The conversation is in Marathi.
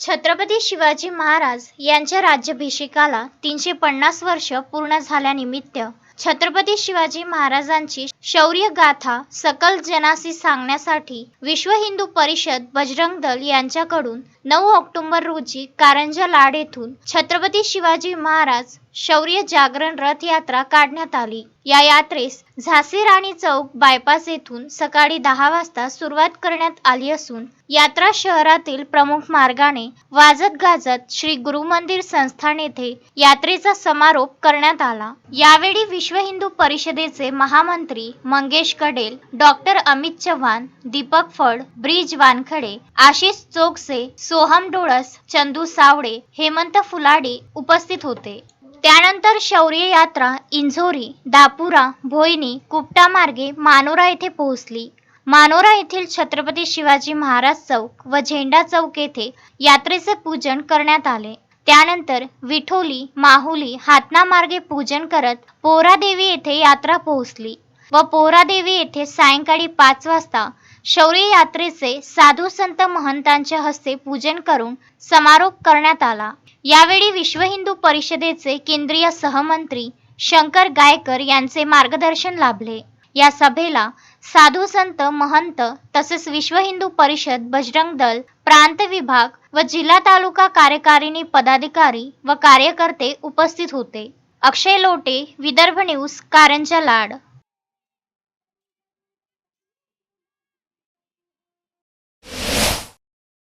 छत्रपती शिवाजी महाराज यांच्या राज्याभिषेकाला तीनशे पन्नास वर्ष पूर्ण झाल्यानिमित्त छत्रपती शिवाजी महाराजांची शौर्य गाथा सकल जनासी सांगण्यासाठी विश्व हिंदू परिषद बजरंग दल यांच्याकडून नऊ ऑक्टोबर रोजी कारंजा लाड येथून छत्रपती शिवाजी महाराज शौर्य जागरण रथयात्रा काढण्यात आली. या यात्रेस झाशी राणी चौक बायपास येथून सकाळी दहा वाजता सुरुवात करण्यात आली असून यात्रा शहरातील प्रमुख मार्गाने वाजत गाजत श्री गुरु मंदिर संस्थान येथे यात्रेचा समारोप करण्यात आला. यावेळी विश्व हिंदू परिषदेचे महामंत्री मंगेश कडेल डॉक्टर अमित चव्हाण दीपक फड ब्रिज वानखडे आशिष चोकसे सोहम डोळस चंदू सावडे हेमंत फुलाडे उपस्थित होते. त्यानंतर शौर्य यात्रा इंझोरी दापुरा भोयनी कुपटा मार्गे मानोरा येथे पोहोचली. मानोरा येथील छत्रपती शिवाजी महाराज चौक व झेंडा चौक येथे यात्रेचे पूजन करण्यात आले. त्यानंतर विठोली माहुली हातना मार्गे पूजन करत पोहरादेवी येथे यात्रा पोहोचली. व पोरादेवी येथे सायंकाळी पाच वाजता शौर्य यात्रेचे साधू संत महंतांच्या हस्ते पूजन करून समारोप करण्यात आला. यावेळी विश्व हिंदू परिषदेचे केंद्रीय सहमंत्री शंकर गायकर यांचे मार्गदर्शन लाभले. या सभेला साधू संत महंत तसेच विश्व हिंदू परिषद बजरंग दल प्रांत विभाग व जिल्हा तालुका कार्यकारिणी पदाधिकारी व कार्यकर्ते उपस्थित होते. अक्षय लोटे विदर्भ न्यूज कारंजा लाड.